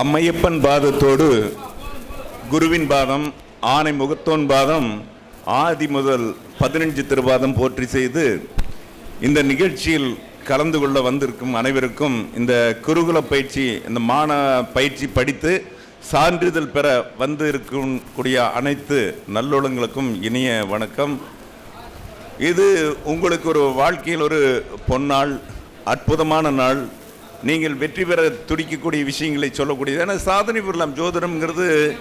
அம்மையப்பன் பாதத்தோடு குருவின் பாதம் ஆனை முகத்தோன் பாதம் ஆதி முதல் பதினஞ்சு திருவாதம் போற்றி செய்து இந்த நிகழ்ச்சியில் கலந்து கொள்ள வந்திருக்கும் அனைவருக்கும் இந்த குருகுல பயிற்சி இந்த மான பயிற்சி படித்து சான்றிதழ் பெற வந்து இருக்கக்கூடிய அனைத்து நல்லுளங்களுக்கும் இனிய வணக்கம். இது உங்களுக்கு ஒரு வாழ்க்கையில் ஒரு பொன்னாள் அற்புதமான நாள். நீங்கள் வெற்றி பெற துடிக்கக்கூடிய விஷயங்களை சொல்லக்கூடியது. ஏன்னா சாதனை பெறலாம் ஜோதிடம்ங்கிறது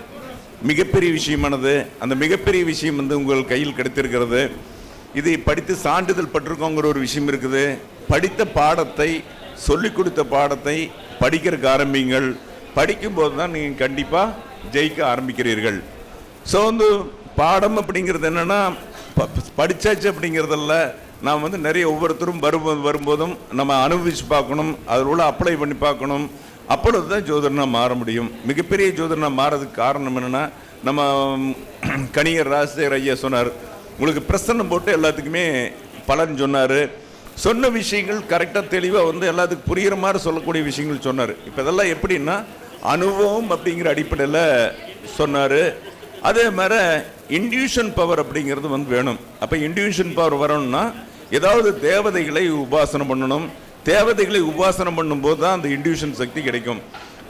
மிகப்பெரிய விஷயமானது. அந்த மிகப்பெரிய விஷயம் வந்து உங்கள் கையில் கிடைத்திருக்கிறது. இதை படித்து சான்றிதழ் பட்டிருக்கோங்கிற ஒரு விஷயம் இருக்குது. படித்த பாடத்தை சொல்லிக் கொடுத்த பாடத்தை படிக்கிறதுக்கு ஆரம்பிங்கள் படிக்கும்போது தான் நீங்கள் கண்டிப்பாக ஜெயிக்க ஆரம்பிக்கிறீர்கள். ஸோ வந்து பாடம் அப்படிங்கிறது என்னென்னா ப- படிச்சாச்சு அப்படிங்கிறதல்ல. நாம் வந்து நிறைய ஒவ்வொருத்தரும் வரும்போது வரும்போதும் நம்ம அனுபவித்து பார்க்கணும் அதில் உள்ள அப்ளை பண்ணி பார்க்கணும். அப்பொழுது தான் ஜோதிடனாக மாற முடியும். மிகப்பெரிய ஜோதிடனாக மாறதுக்கு காரணம் என்னென்னா நம்ம கணியர் ராஜசேகர் ஐயா சொன்னார். உங்களுக்கு பிரசன்னம் போட்டு எல்லாத்துக்குமே பலன் சொன்னார். சொன்ன விஷயங்கள் கரெக்டாக தெளிவாக வந்து எல்லாத்துக்கும் புரிகிற மாதிரி சொல்லக்கூடிய விஷயங்கள் சொன்னார். இப்போ இதெல்லாம் எப்படின்னா அனுபவம் அப்படிங்கிற அடிப்படையில் சொன்னார். அதே மாதிரி இன்டியூஷன் பவர் அப்படிங்கிறது வந்து வேணும். அப்போ இன்டியூஷன் பவர் வரணும்னா ஏதாவது தேவதைகளை உபாசனை பண்ணணும். தேவதைகளை உபாசனை பண்ணும்போது தான் அந்த இன்டியூஷன் சக்தி கிடைக்கும்.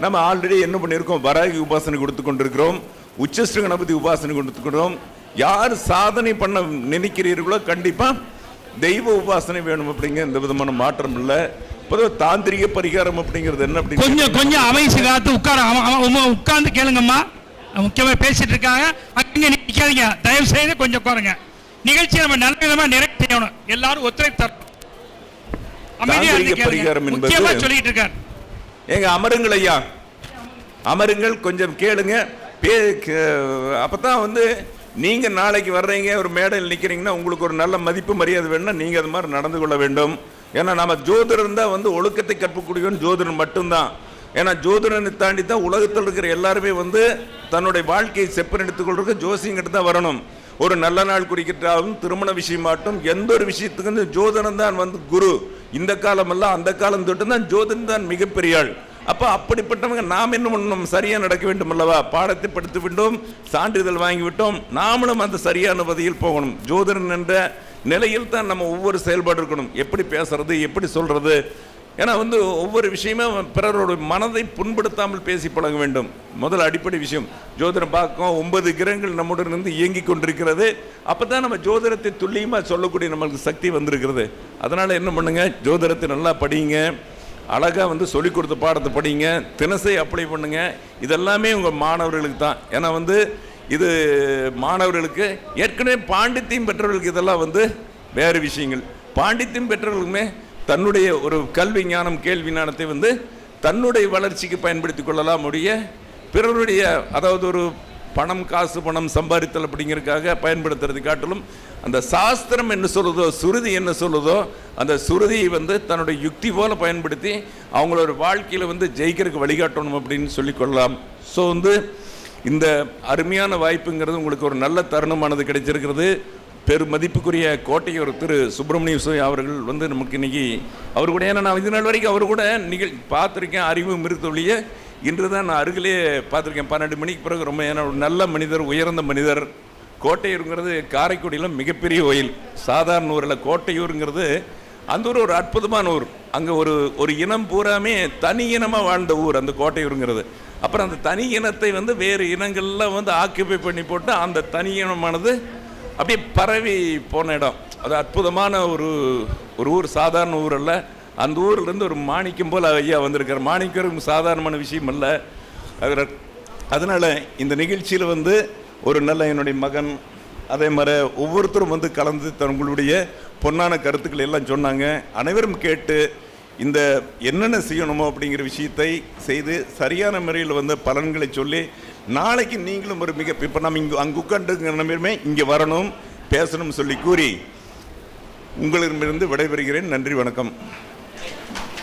நம்ம ஆல்ரெடி என்ன பண்ணியிருக்கோம்? வராகி உபாசனை கொடுத்து கொண்டிருக்கிறோம். உச்சஸ்ர கணபதி உபாசனை கொடுத்துக்கிறோம் யார் சாதனை பண்ண நினைக்கிறீர்களோ கண்டிப்பாக தெய்வ உபாசனை வேணும் அப்படிங்கிற எந்த விதமான மாற்றம் இல்லை. பொதுவாக தாந்திரிக பரிகாரம் அப்படிங்கிறது என்ன அப்படின்னு கொஞ்சம் கொஞ்சம் அமைச்சு காத்து உட்கார உட்கார்ந்து கேளுங்கம்மா. முக்கியமா பேசிட்டு இருக்காங்க. அங்க நிக்காதீங்க. தயவு செய்து கொஞ்சம் உட்காருங்க. நிகழ்ச்சியை நம்ம நல்ல விதமா நிறைவு செய்யணும் எல்லாரும் ஒத்துழைப்பு தரணும் பரிகாரம் என்பது- முக்கியமா சொல்லிட்டு இருக்காரு ஏங்க அமருங்கள் ஐயா. அமருங்கள் கொஞ்சம் கேளுங்க. பே அப்பதான் வந்து நீங்க நாளைக்கு வர்றீங்க ஒரு மேடையில் நிக்கிறீங்கன்னா உங்களுக்கு ஒரு நல்ல மதிப்பு மரியாதை வேணும்னா நீங்க அது மாதிரி நடந்து கொள்ள வேண்டும். ஏன்னா நம்ம ஜோதிடர் தான் வந்து ஒழுக்கத்தை கற்கக்கூடியவன் ஜோதிடர் மட்டும்தான். ஏன்னா ஜோதிடனை தாண்டி தான் உலகத்தில் இருக்கிற எல்லாருமே வந்து தன்னுடைய வாழ்க்கையை செப்பனிடுத்துக் கொள்றதுக்கு ஜோசியங்கிட்ட தான் வரணும். ஒரு நல்ல நாள் குறிக்கிட்டாலும் திருமண விஷயமாட்டும் எந்த ஒரு விஷயத்துக்கு ஜோதனம் தான் வந்து குரு. இந்த காலமெல்லாம் அந்த காலம் தொட்டு தான் ஜோதன் தான் மிகப்பெரிய ஆள். அப்போ அப்படிப்பட்டவங்க நாம் என்ன பண்ணணும் சரியாக நடக்க வேண்டும் அல்லவா? பாடத்தை படித்து விட்டோம் சான்றிதழ் வாங்கிவிட்டோம் நாமளும் அந்த சரியான பதியில் போகணும். ஜோதிடன் என்ற நிலையில் தான் நம்ம ஒவ்வொரு செயல்பாடு இருக்கணும். எப்படி பேசுறது எப்படி சொல்றது ஏன்னா வந்து ஒவ்வொரு விஷயமும் பிறரோட மனதை புண்படுத்தாமல் பேசி பழக வேண்டும். முதல் அடிப்படை விஷயம் ஜோதிடம் பார்க்கும் ஒன்பது கிரகங்கள் நம்முடன் இருந்து இயங்கி கொண்டிருக்கிறது. அப்போ தான் நம்ம ஜோதிடத்தை துல்லியமாக சொல்லக்கூடிய நம்மளுக்கு சக்தி வந்திருக்கிறது. அதனால் என்ன பண்ணுங்கள் ஜோதிடத்தை நல்லா படிங்க. அழகாக வந்து சொல்லிக் கொடுத்த பாடத்தை படிங்க. தினசரி அப்ளை பண்ணுங்க. இதெல்லாமே உங்கள் மாணவர்களுக்கு தான். ஏன்னா வந்து இது மாணவர்களுக்கு ஏற்கனவே பாண்டித்தியம் பெற்றவர்களுக்கு இதெல்லாம் வந்து வேறு விஷயங்கள். பாண்டித்தியம் பெற்றவர்களுக்குமே தன்னுடைய ஒரு கல்வி ஞானம் கேள்வி ஞானத்தை வந்து தன்னுடைய வளர்ச்சிக்கு பயன்படுத்தி கொள்ளலாம். முடிய பிறருடைய அதாவது ஒரு பணம் காசு பணம் சம்பாதித்தல் அப்படிங்கிறதுக்காக பயன்படுத்துறது காட்டிலும் அந்த சாஸ்திரம் என்ன சொல்லுதோ சுருதி என்ன சொல்லுதோ அந்த சுருதியை வந்து தன்னுடைய யுக்தி போல பயன்படுத்தி அவங்களோட வாழ்க்கையில் வந்து ஜெயிக்கிறதுக்கு வழிகாட்டணும் அப்படின்னு சொல்லிக் கொள்ளலாம். ஸோ வந்து இந்த அருமையான வாய்ப்புங்கிறது உங்களுக்கு ஒரு நல்ல தருணமானது கிடைச்சிருக்கிறது. பெருமதிப்புக்குரிய கோட்டையூர் திரு சுப்பிரமணிய சுவாமி அவர்கள் வந்து நமக்கு இன்னைக்கு அவர் கூட ஏன்னா நான் இது நாள் வரைக்கும் அவர் கூட நிகழ் பார்த்துருக்கேன் அறிவும் மிருத்தொழிய இன்று தான் நான் அருகிலே பார்த்துருக்கேன் பன்னெண்டு மணிக்கு பிறகு ரொம்ப ஏன்னா நல்ல மனிதர் உயர்ந்த மனிதர். கோட்டையூருங்கிறது காரைக்குடியில் மிகப்பெரிய கோயில். சாதாரண ஊரில் கோட்டையூருங்கிறது அந்த ஊர் ஒரு அற்புதமான ஊர். அங்கே ஒரு ஒரு இனம் பூராமே தனி இனமாக வாழ்ந்த ஊர் அந்த கோட்டையூருங்கிறது. அப்புறம் அந்த தனி இனத்தை வந்து வேறு இனங்கள்லாம் வந்து ஆக்கியபை பண்ணி போட்டு அந்த தனி இனமானது அப்படியே பரவி போன இடம். அது அற்புதமான ஒரு ஒரு ஊர் சாதாரண ஊர் அல்ல. அந்த ஊர்லேருந்து ஒரு மாணிக்கம் போல் ஐயா வந்திருக்கார். மாணிக்கம் சாதாரணமான விஷயம் அல்ல. அவர் அதனால் இந்த நிகழ்ச்சியில் வந்து ஒரு நல்ல என்னுடைய மகன் அதே மாதிரி ஒவ்வொருத்தரும் வந்து கலந்து தங்களுடைய பொன்னான கருத்துக்களை எல்லாம் சொன்னாங்க. அனைவரும் கேட்டு இந்த என்னென்ன செய்யணுமோ அப்படிங்கிற விஷயத்தை செய்து சரியான முறையில் வந்து பலன்களை சொல்லி நாளைக்கு நீங்களும் ஒரு மிக இப்போ நம்ம இங்கே அங்கே உட்காந்துங்கிற நம்பருமே இங்கே வரணும் பேசணும்னு சொல்லி கூறி உங்களிடமிருந்து விடைபெறுகிறேன். நன்றி வணக்கம்.